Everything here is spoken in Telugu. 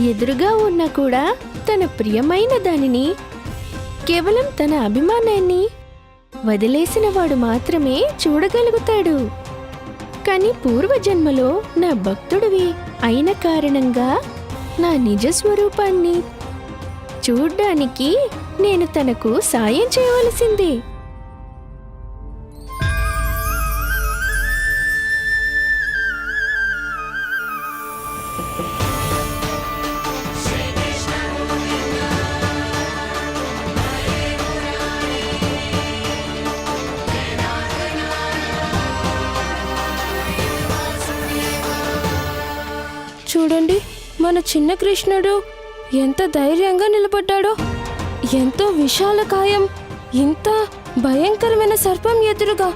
ఎదురుగా ఉన్నా కూడా తన ప్రియమైన దానిని కేవలం తన అభిమానాన్ని వదిలేసిన వాడు మాత్రమే చూడగలుగుతాడు. కానీ పూర్వజన్మలో నా భక్తుడివి అయిన కారణంగా నా నిజ స్వరూపాన్ని చూడ్డానికి నేను తనకు సాయం చేయవలసిందే. చూడండి మన చిన్న కృష్ణుడు ఎంత ధైర్యంగా నిలబడ్డాడో ఎంతో విశాలకాయం ఇంత భయంకరమైన సర్పం ఎదురుగా